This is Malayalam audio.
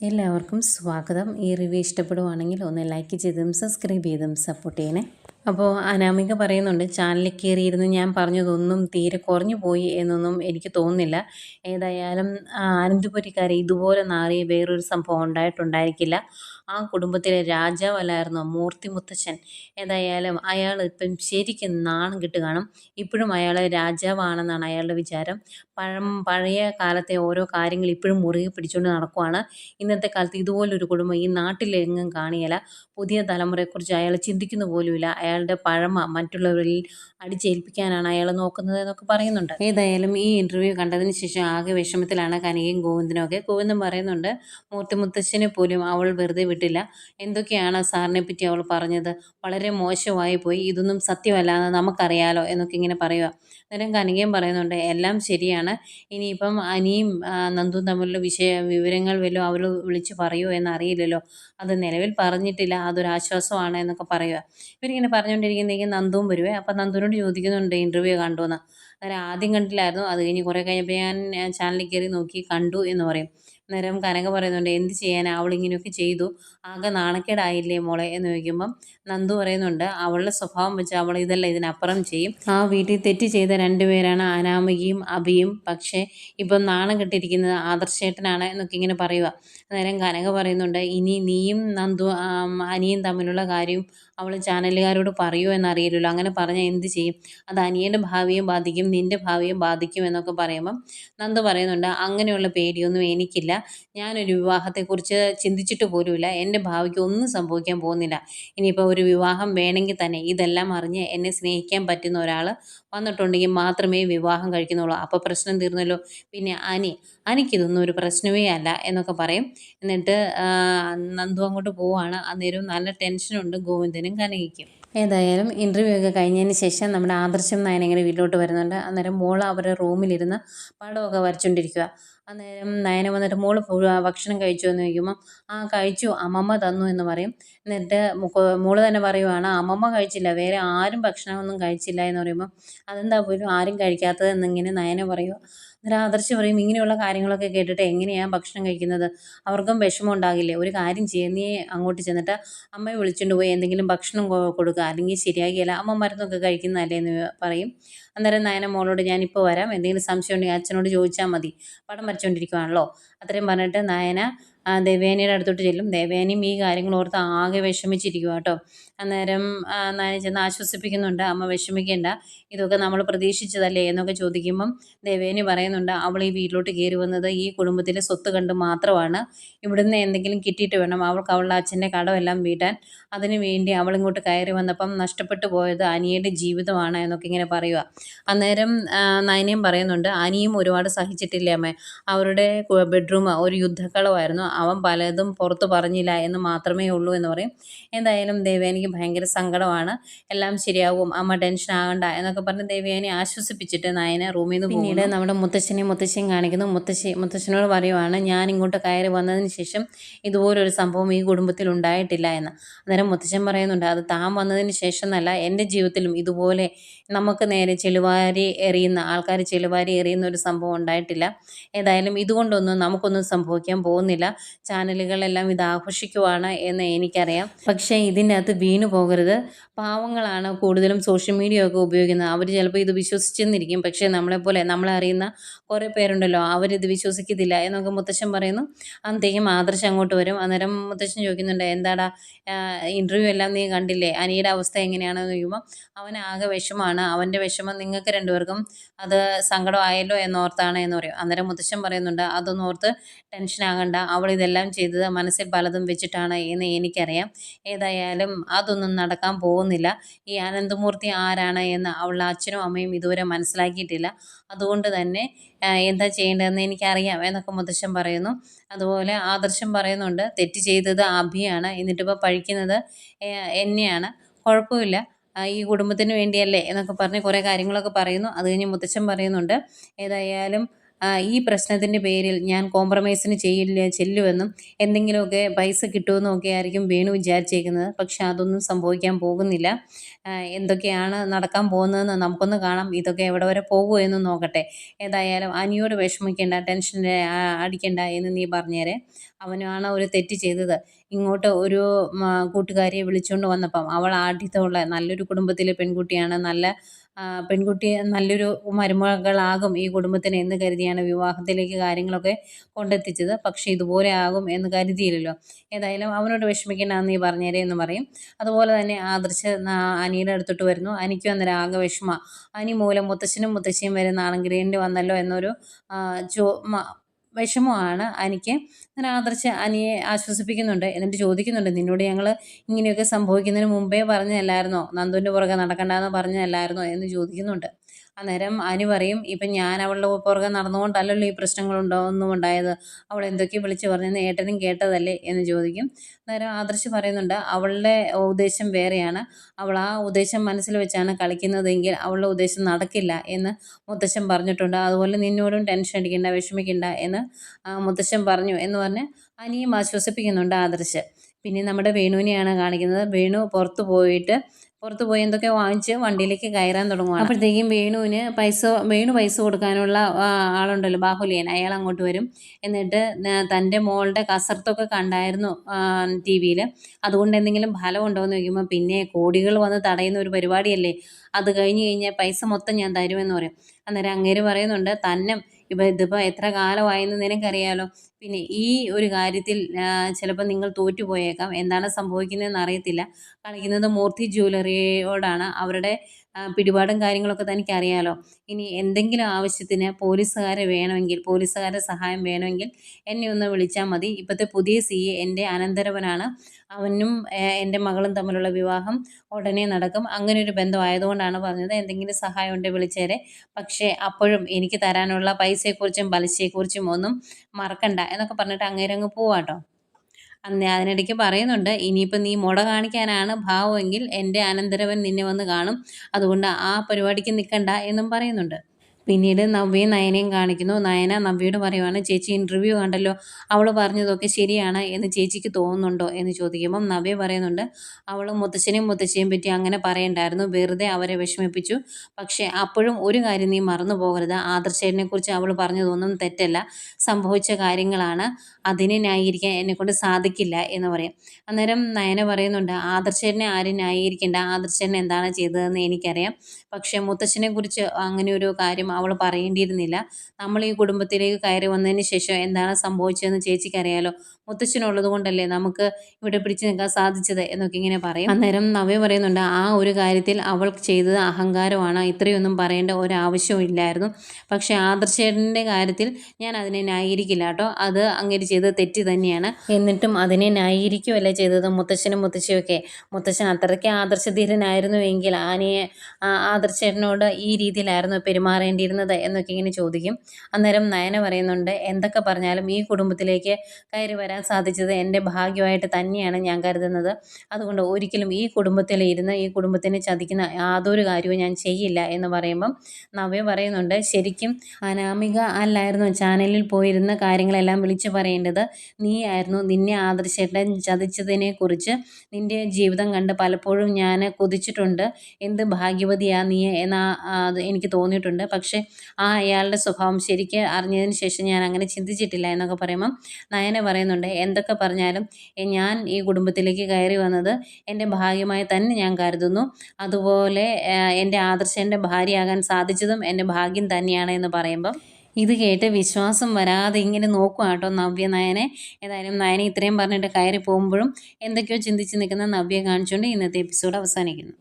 എല്ലാവർക്കും സ്വാഗതം. ഈ റിവ്യൂ ഇഷ്ടപ്പെടുവാണെങ്കിൽ ഒന്ന് ലൈക്ക് ചെയ്തും സബ്സ്ക്രൈബ് ചെയ്തും സപ്പോർട്ട് ചെയ്യണേ. അപ്പോൾ അനാമിക പറയുന്നുണ്ട് ചാനലിൽ കയറിയിരുന്ന് ഞാൻ പറഞ്ഞതൊന്നും തീരെ കുറഞ്ഞു പോയി എന്നൊന്നും എനിക്ക് തോന്നുന്നില്ല. ഏതായാലും ആനന്ദപുരിക്കാരെ ഇതുപോലെ നാറിയ വേറൊരു സംഭവം ഉണ്ടായിട്ടുണ്ടായിരിക്കില്ല. ആ കുടുംബത്തിലെ രാജാവല്ലായിരുന്നോ? മൂർത്തി മുത്തച്ഛൻ. ഏതായാലും അയാൾ ഇപ്പം ശരിക്കും നാണം കിട്ടുകയാണ് ഇപ്പോഴും അയാൾ രാജാവാണെന്നാണ് അയാളുടെ വിചാരം. പഴം പഴയ കാലത്തെ ഓരോ കാര്യങ്ങൾ ഇപ്പോഴും മുറുകെ പിടിച്ചുകൊണ്ട് നടക്കുവാണ്. ഇന്നത്തെ കാലത്ത് ഇതുപോലൊരു കുടുംബം ഈ നാട്ടിലെങ്ങും കാണിയല്ല പുതിയ തലമുറയെക്കുറിച്ച് അയാൾ ചിന്തിക്കുന്ന പോലുമില്ല. അയാളുടെ പഴമ മറ്റുള്ളവരിൽ അടിച്ചേൽപ്പിക്കാനാണ് അയാൾ നോക്കുന്നത് എന്നൊക്കെ പറയുന്നുണ്ട്. ഏതായാലും ഈ ഇന്റർവ്യൂ കണ്ടതിന് ശേഷം ആകെ വിഷമത്തിലാണ് കനികയും ഗോവിന്ദനും ഒക്കെ ഗോവിന്ദൻ പറയുന്നുണ്ട് മൂർത്തി മുത്തശ്ശനെ പോലും അവൾ വെറുതെ വിട്ടില്ല എന്തൊക്കെയാണ് സാറിനെ പറ്റി അവൾ പറഞ്ഞത്? വളരെ മോശമായി പോയി. ഇതൊന്നും സത്യമല്ല എന്ന് നമുക്കറിയാലോ എന്നൊക്കെ ഇങ്ങനെ പറയുക. അന്നേരം കനികയും പറയുന്നുണ്ട് എല്ലാം ശരിയാണ്. ഇനിയിപ്പം അനിയും നന്ദും തമ്മിലുള്ള വിഷയ വിവരങ്ങൾ വല്ലതും അവൾ വിളിച്ച് പറയുമോ എന്നറിയില്ലല്ലോ. അത് നിലവിൽ പറഞ്ഞിട്ടില്ല. അതൊരാശ്വാസമാണ് എന്നൊക്കെ പറയുക. ഇവരിങ്ങനെ പറഞ്ഞുകൊണ്ടിരിക്കുന്നെങ്കിൽ നന്ദുവും വരുവേ. അപ്പം നന്ദുവിനോട് ചോദിക്കുന്നുണ്ട് ഇന്റർവ്യൂ കണ്ടുവെന്ന്? അന്നേരം ആദ്യം കണ്ടില്ലായിരുന്നു. അത് കഴിഞ്ഞ് കുറേ കഴിഞ്ഞപ്പോൾ ഞാൻ ചാനലിൽ കയറി നോക്കി കണ്ടു എന്ന് പറയും. അന്നേരം കനക പറയുന്നുണ്ട് എന്ത് ചെയ്യാൻ അവൾ ഇങ്ങനെയൊക്കെ ചെയ്തു. ആകെ നാണക്കേടായില്ലേ മോളെ? എന്ന് ചോദിക്കുമ്പം നന്ദു പറയുന്നുണ്ട് അവളുടെ സ്വഭാവം വെച്ച് അവൾ ഇതല്ല ഇതിനപ്പുറം ചെയ്യും. ആ വീട്ടിൽ തെറ്റ് ചെയ്ത രണ്ടുപേരാണ് അനാമികയും അഭിയും പക്ഷേ ഇപ്പം നാണം കെട്ടിരിക്കുന്നത് ആദർശേട്ടനാണ് എന്നൊക്കെ ഇങ്ങനെ പറയുക അന്നേരം കനക പറയുന്നുണ്ട് ഇനി നീയും നന്ദു അനിയും തമ്മിലുള്ള കാര്യം അവൾ ചാനലുകാരോട് പറയുമോ എന്നറിയില്ലല്ലോ. അങ്ങനെ പറഞ്ഞാൽ എന്ത് ചെയ്യും? അത് അനിയന്റെ ഭാവിയും ബാധിക്കും നിന്റെ ഭാവിയും ബാധിക്കും എന്നൊക്കെ പറയുമ്പം നന്ദു പറയുന്നുണ്ട് അങ്ങനെയുള്ള പേടിയൊന്നും എനിക്കില്ല. ഞാനൊരു വിവാഹത്തെക്കുറിച്ച് ചിന്തിച്ചിട്ട് പോലുമില്ല. എന്റെ ഭാവിക്ക് ഒന്നും സംഭവിക്കാൻ പോകുന്നില്ല. ഇനിയിപ്പോൾ ഒരു വിവാഹം വേണമെങ്കിൽ തന്നെ ഇതെല്ലാം അറിഞ്ഞ് എന്നെ സ്നേഹിക്കാൻ പറ്റുന്ന ഒരാൾ വന്നിട്ടുണ്ടെങ്കിൽ മാത്രമേ വിവാഹം കഴിക്കുന്നുള്ളൂ. അപ്പോൾ പ്രശ്നം തീർന്നല്ലോ. പിന്നെ അനി അനിക്കിതൊന്നും ഒരു പ്രശ്നമേ അല്ല എന്നൊക്കെ പറയും. എന്നിട്ട് നന്ദു അങ്ങോട്ട് പോവാണ്. അന്നേരം നല്ല ടെൻഷനുണ്ട് ഗോവിന്ദനും. കനകയ്ക്കും ഏതായാലും ഇന്റർവ്യൂ ഒക്കെ കഴിഞ്ഞതിന് ശേഷം നമ്മുടെ ആദർശം നായൻ ഇങ്ങനെ വീട്ടിലോട്ട് വരുന്നുണ്ട്? അന്നേരം മോൾ അവരുടെ റൂമിലിരുന്ന് പടമൊക്കെ വരച്ചുകൊണ്ടിരിക്കുക അന്നേരം നയന വന്നിട്ട് മോൾ ഭക്ഷണം കഴിച്ചു എന്ന് ചോദിക്കുമ്പോൾ ആ കഴിച്ചു അമ്മമ്മ തന്നു എന്ന് പറയും. എന്നിട്ട് മോൾ തന്നെ പറയുവാണ് അമ്മമ്മ കഴിച്ചില്ല വേറെ ആരും ഭക്ഷണമൊന്നും കഴിച്ചില്ല എന്ന് പറയുമ്പോൾ അതെന്താ പോലും ആരും കഴിക്കാത്തത് എന്നിങ്ങനെ നയന പറയുക അന്നേരം ആദർശ് പറയും ഇങ്ങനെയുള്ള കാര്യങ്ങളൊക്കെ കേട്ടിട്ട് എങ്ങനെയാണ് ഭക്ഷണം കഴിക്കുന്നത്? അവർക്കും വിഷമം ഉണ്ടാകില്ലേ? ഒരു കാര്യം ചെയ്യും നീ അങ്ങോട്ട് ചെന്നിട്ട് അമ്മയെ വിളിച്ചുകൊണ്ട് പോയി എന്തെങ്കിലും ഭക്ഷണം കൊടുക്കുക അല്ലെങ്കിൽ ശരിയാകിയല്ല അമ്മ മരുന്നൊക്കെ കഴിക്കുന്നതല്ലേ എന്ന് പറയും. അന്നേരം നയന മോളോട് ഞാനിപ്പോൾ വരാം എന്തെങ്കിലും സംശയം ഉണ്ടെങ്കിൽ അച്ഛനോട് ചോദിച്ചാൽ മതി. പടം വരച്ചുകൊണ്ടിരിക്കുവാണല്ലോ അത്രയും പറഞ്ഞിട്ട് നയന ദേവയാനിയുടെ അടുത്തോട്ട് ചെല്ലും. ദേവയാനിയും ഈ കാര്യങ്ങൾ ഓർത്ത് ആകെ വിഷമിച്ചിരിക്കുക കേട്ടോ. അന്നേരം നാനി ചെന്ന് ആശ്വസിപ്പിക്കുന്നുണ്ട്. അമ്മ വിഷമിക്കേണ്ട. ഇതൊക്കെ നമ്മൾ പ്രതീക്ഷിച്ചതല്ലേ എന്നൊക്കെ ചോദിക്കുമ്പം ദേവേനി പറയുന്നുണ്ട് അവൾ ഈ വീട്ടിലോട്ട് കയറി വന്നത് ഈ കുടുംബത്തിലെ സ്വത്ത് കണ്ട് മാത്രമാണ്. ഇവിടുന്ന് എന്തെങ്കിലും കിട്ടിയിട്ട് വേണം. അവൾക്ക് അവളുടെ അച്ഛന്റെ കടമെല്ലാം വീട്ടാൻ. അതിനു വേണ്ടി അവളിങ്ങോട്ട് കയറി വന്നപ്പം നഷ്ടപ്പെട്ടു പോയത് അനിയുടെ ജീവിതമാണ് എന്നൊക്കെ ഇങ്ങനെ പറയുക അന്നേരം നയനയും പറയുന്നുണ്ട് അനിയും ഒരുപാട് സഹിച്ചിട്ടില്ലേ അമ്മേ? അവരുടെ ബെഡ്റൂം ഒരു യുദ്ധക്കളമായിരുന്നു. അവൻ പലതും പുറത്ത് പറഞ്ഞില്ല എന്ന് മാത്രമേ ഉള്ളൂ എന്ന് പറയും. എന്തായാലും ദേവേനിക്ക് ഭയങ്കര സങ്കടമാണ്. എല്ലാം ശരിയാകും അമ്മ ടെൻഷൻ ആകണ്ട എന്നൊക്കെ പറഞ്ഞ് ദേവയാനി ആശ്വസിപ്പിച്ചിട്ട് നായനെ റൂമിൽ നിന്ന് പിന്നീട് നമ്മുടെ മുത്തശ്ശനെ മുത്തശ്ശിയും കാണിക്കുന്നു. മുത്തശ്ശി മുത്തശ്ശനോട് പറയുവാണ് ഞാൻ ഇങ്ങോട്ട് കയറി വന്നതിന് ശേഷം ഇതുപോലൊരു സംഭവം ഈ കുടുംബത്തിൽ ഉണ്ടായിട്ടില്ല എന്ന്. അന്നേരം മുത്തശ്ശൻ പറയുന്നുണ്ട് അത് താൻ വന്നതിന് ശേഷം എന്നല്ല എന്റെ ജീവിതത്തിലും ഇതുപോലെ നമുക്ക് നേരെ ചെലുവാരി എറിയുന്ന ആൾക്കാർ ചെലുവാരി എറിയുന്ന ഒരു സംഭവം ഉണ്ടായിട്ടില്ല. ഏതായാലും ഇതുകൊണ്ടൊന്നും നമുക്കൊന്നും സംഭവിക്കാൻ പോകുന്നില്ല. ചാനലുകളെല്ലാം ഇത് ആഘോഷിക്കുവാണ് എന്ന് എനിക്കറിയാം. പക്ഷേ ഇതിന്റെ അകത്ത് വീണു പോകരുത്. പാവങ്ങളാണ് കൂടുതലും സോഷ്യൽ മീഡിയ ഒക്കെ ഉപയോഗിക്കുന്നത്. അവർ ചിലപ്പോൾ ഇത് വിശ്വസിച്ചെന്നിരിക്കും. പക്ഷേ നമ്മളെപ്പോലെ നമ്മളെ അറിയുന്ന കുറേ പേരുണ്ടല്ലോ. അവരിത് വിശ്വസിക്കത്തില്ല എന്നൊക്കെ മുത്തശ്ശൻ പറയുന്നു. അന്നത്തേക്കും ആദർശം അങ്ങോട്ട് വരും. അന്നേരം മുത്തശ്ശൻ ചോദിക്കുന്നുണ്ട് എന്താടാ ഇന്റർവ്യൂ എല്ലാം നീ കണ്ടില്ലേ? അനിയുടെ അവസ്ഥ എങ്ങനെയാണെന്ന് ചോദിക്കുമ്പോൾ അവൻ ആകെ വിഷമമാണ് അവന്റെ വിഷമം നിങ്ങൾക്ക് രണ്ടുപേർക്കും അത് സങ്കടമായല്ലോ എന്നോർത്താണ് എന്ന് പറയും. അന്നേരം മുത്തശ്ശൻ പറയുന്നുണ്ട് അതൊന്നോർത്ത് ടെൻഷൻ ആകണ്ട അവൾ ഇതെല്ലാം ചെയ്തത് മനസ്സിൽ പലതും വെച്ചിട്ടാണ് എന്ന് എനിക്കറിയാം. ഏതായാലും അതൊന്നും നടക്കാൻ പോകുന്നില്ല. ഈ അനന്തമൂർത്തി ആരാണ് എന്ന് അവളുടെ അച്ഛനും അമ്മയും ഇതുവരെ മനസ്സിലാക്കിയിട്ടില്ല. അതുകൊണ്ട് തന്നെ എന്താ ചെയ്യേണ്ടതെന്ന് എനിക്കറിയാം എന്നൊക്കെ മുത്തശ്ശൻ പറയുന്നു. അതുപോലെ ആദർശം പറയുന്നുണ്ട് തെറ്റ് ചെയ്തത് അഭിയാണ്. എന്നിട്ടിപ്പോൾ പഴിക്കുന്നത് എന്നെയാണ്. കുഴപ്പമില്ല. ഈ കുടുംബത്തിന് വേണ്ടിയല്ലേ എന്നൊക്കെ പറഞ്ഞ് കുറേ കാര്യങ്ങളൊക്കെ പറയുന്നു. അത് കഴിഞ്ഞ് മുത്തച്ഛൻ പറയുന്നുണ്ട് ഏതായാലും ഈ പ്രശ്നത്തിന്റെ പേരിൽ ഞാൻ കോംപ്രമൈസിന് ചെയ്യില്ല ചെല്ലുമെന്നും എന്തെങ്കിലുമൊക്കെ പൈസ കിട്ടുമെന്നും ഒക്കെ ആയിരിക്കും വേണു വിചാരിച്ചേക്കുന്നത്. പക്ഷെ അതൊന്നും സംഭവിക്കാൻ പോകുന്നില്ല. എന്തൊക്കെയാണ് നടക്കാൻ പോകുന്നതെന്ന് നമുക്കൊന്ന് കാണാം. ഇതൊക്കെ എവിടെ വരെ പോകുമോ എന്ന് നോക്കട്ടെ. ഏതായാലും അനിയോട് വിഷമിക്കേണ്ട ടെൻഷൻ അടിക്കേണ്ട എന്ന് നീ പറഞ്ഞേരെ. അവനാണ് ഒരു തെറ്റ് ചെയ്തത്. ഇങ്ങോട്ട് ഒരു കൂട്ടുകാരിയെ വിളിച്ചുകൊണ്ട് വന്നപ്പം അവൾ ആദ്യത്തുള്ള നല്ലൊരു കുടുംബത്തിലെ പെൺകുട്ടിയാണ് നല്ല പെൺകുട്ടി നല്ലൊരു മരുമകളാകും ഈ കുടുംബത്തിന് എന്ന് കരുതിയാണ് വിവാഹത്തിലേക്ക് കാര്യങ്ങളൊക്കെ കൊണ്ടെത്തിച്ചത്. പക്ഷേ ഇതുപോലെ ആകും എന്ന് കരുതിയില്ലല്ലോ. ഏതായാലും അവനോട് വിഷമിക്കേണ്ട നീ പറഞ്ഞേരേ എന്ന് പറയും. അതുപോലെ തന്നെ ആദർശ് അനിയുടെ അടുത്തോട്ട് വരുന്നു. അനിക്കും അന്നേരം ആകെ വിഷമ. അനി മൂലം മുത്തശ്ശനും മുത്തശ്ശിയും വരെ എന്റെ വന്നല്ലോ എന്നൊരു ചോ വിഷമമാണ് അനിക്ക്. അങ്ങനെ ആദർശ അനിയെ ആശ്വസിപ്പിക്കുന്നുണ്ട്. എന്നിട്ട് ചോദിക്കുന്നുണ്ട് നിന്നോട് ഞങ്ങൾ ഇങ്ങനെയൊക്കെ സംഭവിക്കുന്നതിന് മുമ്പേ പറഞ്ഞതല്ലായിരുന്നോ? നന്ദുവിന്റെ പുറകെ നടക്കണ്ടെന്ന് പറഞ്ഞതല്ലായിരുന്നോ? എന്ന് ചോദിക്കുന്നുണ്ട്. അന്നേരം അനു പറയും ഇപ്പം ഞാൻ അവളുടെ പുറകെ നടന്നുകൊണ്ടല്ലല്ലോ ഈ പ്രശ്നങ്ങളുണ്ടോന്നും ഉണ്ടായത് അവൾ എന്തൊക്കെ വിളിച്ചു പറഞ്ഞെന്ന് ഏട്ടനും കേട്ടതല്ലേ? എന്ന് ചോദിക്കും. അന്നേരം ആദർശ് പറയുന്നുണ്ട് അവളുടെ ഉദ്ദേശം വേറെയാണ്. അവൾ ആ ഉദ്ദേശം മനസ്സിൽ വെച്ചാണ് കളിക്കുന്നതെങ്കിൽ അവളുടെ ഉദ്ദേശം നടക്കില്ല എന്ന് മുത്തശ്ശൻ പറഞ്ഞിട്ടുണ്ട്. അതുപോലെ നിന്നോടും ടെൻഷൻ അടിക്കണ്ട വിഷമിക്കണ്ട എന്ന് മുത്തശ്ശൻ പറഞ്ഞു എന്ന് പറഞ്ഞ് അനിയും ആശ്വസിപ്പിക്കുന്നുണ്ട് ആദർശ്. പിന്നെ നമ്മുടെ വേണുവിനെയാണ് കാണിക്കുന്നത്. വേണു പുറത്തു പോയിട്ട് പുറത്ത് പോയി എന്തൊക്കെ വാങ്ങിച്ച് വണ്ടിയിലേക്ക് കയറാൻ തുടങ്ങുവാണ്. അപ്പോഴത്തേക്കും വേണുവിന് പൈസ വേണു പൈസ കൊടുക്കാനുള്ള ആളുണ്ടല്ലോ ബാഹുലിയൻ. അയാൾ അങ്ങോട്ട് വരും. എന്നിട്ട് തന്റെ മോളുടെ കസർത്തൊക്കെ കണ്ടായിരുന്നു ടി വിയിൽ അതുകൊണ്ട് എന്തെങ്കിലും ഫലം ഉണ്ടോ എന്ന് ചോദിക്കുമ്പോൾ പിന്നെ കോടികൾ വന്ന് തടയുന്ന ഒരു പരിപാടിയല്ലേ. അത് കഴിഞ്ഞ് കഴിഞ്ഞാൽ പൈസ മൊത്തം ഞാൻ തരുമെന്ന് പറയും. അന്നേരം അങ്ങേര് പറയുന്നുണ്ട് തന്നെ ഇപ്പം ഇതിപ്പോൾ എത്ര കാലമായെന്ന് നിനക്കറിയാലോ. പിന്നെ ഈ ഒരു കാര്യത്തിൽ ചിലപ്പോൾ നിങ്ങൾ തോറ്റു പോയേക്കാം എന്താണ് സംഭവിക്കുന്നതെന്ന് അറിയത്തില്ല. കളിക്കുന്നത് മൂർത്തി ജ്വല്ലറിയോടാണ്. അവരുടെ പിടിപാടും കാര്യങ്ങളൊക്കെ തനിക്ക് അറിയാലോ ഇനി എന്തെങ്കിലും ആവശ്യത്തിന് പോലീസുകാരെ വേണമെങ്കിൽ പോലീസുകാരുടെ സഹായം വേണമെങ്കിൽ എന്നെ ഒന്ന് വിളിച്ചാൽ മതി. ഇപ്പോഴത്തെ പുതിയ സി എ എന്റെ അനന്തരവനാണ്. അവനും എന്റെ മകളും തമ്മിലുള്ള വിവാഹം ഉടനെ നടക്കും. അങ്ങനെ ഒരു ബന്ധം ആയതുകൊണ്ടാണ് പറഞ്ഞത്. എന്തെങ്കിലും സഹായം ഉണ്ടെങ്കിൽ വിളിച്ചേരെ. പക്ഷേ അപ്പോഴും എനിക്ക് തരാനുള്ള പൈസയെക്കുറിച്ചും പലിശയെക്കുറിച്ചും ഒന്നും മറക്കണ്ട. എന്നൊക്കെ പറഞ്ഞിട്ട് അങ്ങേരെ അങ്ങേരങ്ങ് പോവാട്ടോ. അന്ന് അതിനിടയ്ക്ക് പറയുന്നുണ്ട് ഇനിയിപ്പോൾ നീ മുട കാണിക്കാനാണ് ഭാവമെങ്കിൽ എന്റെ അനന്തരവൻ നിന്നെ വന്ന് കാണും. അതുകൊണ്ട് ആ പരിപാടിക്ക് നിൽക്കണ്ട എന്നും പറയുന്നുണ്ട്. പിന്നീട് നവ്യയും നയനയും കാണിക്കുന്നു. നയന നവ്യയോട് പറയുവാണ് ചേച്ചി ഇന്റർവ്യൂ കണ്ടല്ലോ. അവൾ പറഞ്ഞതൊക്കെ ശരിയാണ് എന്ന് ചേച്ചിക്ക് തോന്നുന്നുണ്ടോ? എന്ന് ചോദിക്കുമ്പം നവ്യ പറയുന്നുണ്ട് അവൾ മുത്തശ്ശനെയും മുത്തശ്ശിയും പറ്റി അങ്ങനെ പറയണ്ടായിരുന്നു. വെറുതെ അവരെ വിഷമിപ്പിച്ചു. പക്ഷേ അപ്പോഴും ഒരു കാര്യം നീ മറന്നു പോകരുത്. കുറിച്ച് അവൾ പറഞ്ഞതൊന്നും തെറ്റല്ല. സംഭവിച്ച കാര്യങ്ങളാണ് അതിനെ ന്യായീകരിക്കാൻ എന്നെക്കൊണ്ട് സാധിക്കില്ല എന്ന് പറയും. അന്നേരം നയന പറയുന്നുണ്ട് ആദർശേനെ ആരും ന്യായീകരിക്കേണ്ട. ആദർശൻ എന്താണ് ചെയ്തതെന്ന് എനിക്കറിയാം. പക്ഷേ കുറിച്ച് അങ്ങനെ ഒരു കാര്യം അവൾ പറയേണ്ടിയിരുന്നില്ല. നമ്മൾ ഈ കുടുംബത്തിലേക്ക് കയറി വന്നതിന് ശേഷം എന്താണ് സംഭവിച്ചതെന്ന് ചേച്ചിക്കറിയാലോ മുത്തച്ഛനുള്ളത് കൊണ്ടല്ലേ നമുക്ക് ഇവിടെ പിടിച്ചു നിൽക്കാൻ സാധിച്ചത് എന്നൊക്കെ ഇങ്ങനെ പറയും. അന്നേരം നവ്യ പറയുന്നുണ്ട് ആ ഒരു കാര്യത്തിൽ അവൾ ചെയ്തത് അഹങ്കാരമാണ്. ഇത്രയൊന്നും പറയേണ്ട ഒരാവശ്യവും ഇല്ലായിരുന്നു. പക്ഷേ ആദർശേട്ടന്റെ കാര്യത്തിൽ ഞാൻ അതിനെ ന്യായീകരിക്കില്ല കേട്ടോ. അത് അങ്ങനെ ചെയ്തത് തെറ്റ് തന്നെയാണ്. എന്നിട്ടും അതിനെ ന്യായീകരിക്കുകയല്ല ചെയ്തത് മുത്തച്ഛനും മുത്തശ്ശിയൊക്കെ. മുത്തശ്ശൻ അത്രയ്ക്ക് ആദർശധീരനായിരുന്നു എങ്കിൽ ആനയെ ആദർശേട്ടനോട് ഈ രീതിയിലായിരുന്നു പെരുമാറേണ്ടിയിരുന്നത് എന്നൊക്കെ ഇങ്ങനെ ചോദിക്കും. അന്നേരം നയന പറയുന്നുണ്ട് എന്തൊക്കെ പറഞ്ഞാലും ഈ കുടുംബത്തിലേക്ക് കയറി വരാൻ സാധിച്ചത് എന്റെ ഭാഗ്യമായിട്ട് തന്നെയാണ് ഞാൻ കരുതുന്നത്. അതുകൊണ്ട് ഒരിക്കലും ഈ കുടുംബത്തിൽ ഇരുന്ന് ഈ കുടുംബത്തിനെ ചതിക്കുന്ന യാതൊരു കാര്യവും ഞാൻ ചെയ്യില്ല എന്ന് പറയുമ്പം നവ്യ പറയുന്നുണ്ട് ശരിക്കും അനാമിക അല്ലായിരുന്നു ചാനലിൽ പോയിരുന്ന കാര്യങ്ങളെല്ലാം വിളിച്ചു പറയേണ്ടത് നീ ആയിരുന്നു നിന്നെ ആദർശേട്ടൻ ചതിച്ചതിനെക്കുറിച്ച് നിന്റെ ജീവിതം കണ്ട് പലപ്പോഴും ഞാൻ കൊതിച്ചിട്ടുണ്ട്. എന്ത് ഭാഗ്യവതിയാ നീ എന്ന എനിക്ക് തോന്നിയിട്ടുണ്ട്. പക്ഷേ ആ അയാളുടെ സ്വഭാവം ശരിക്ക് അറിഞ്ഞതിന് ശേഷം ഞാൻ അങ്ങനെ ചിന്തിച്ചിട്ടില്ല എന്നൊക്കെ പറയുമ്പം നയന പറയുന്നുണ്ട് എന്തൊക്കെ പറഞ്ഞാലും ഞാൻ ഈ കുടുംബത്തിലേക്ക് കയറി വന്നത് എന്റെ ഭാഗ്യമായി തന്നെ ഞാൻ കരുതുന്നു. അതുപോലെ എന്റെ ആദർശന്റെ ഭാര്യയാകാൻ സാധിച്ചതും എന്റെ ഭാഗ്യം തന്നെയാണ് എന്ന് പറയുമ്പം ഇത് കേട്ട് വിശ്വാസം വരാതെ ഇങ്ങനെ നോക്കുക കേട്ടോ നവ്യ നയനെ. ഏതായാലും നയനെ ഇത്രയും പറഞ്ഞിട്ട് കയറി പോകുമ്പോഴും എന്തൊക്കെയോ ചിന്തിച്ച് നിൽക്കുന്ന നവ്യ കാണിച്ചുകൊണ്ട് ഇന്നത്തെ എപ്പിസോഡ് അവസാനിക്കുന്നു.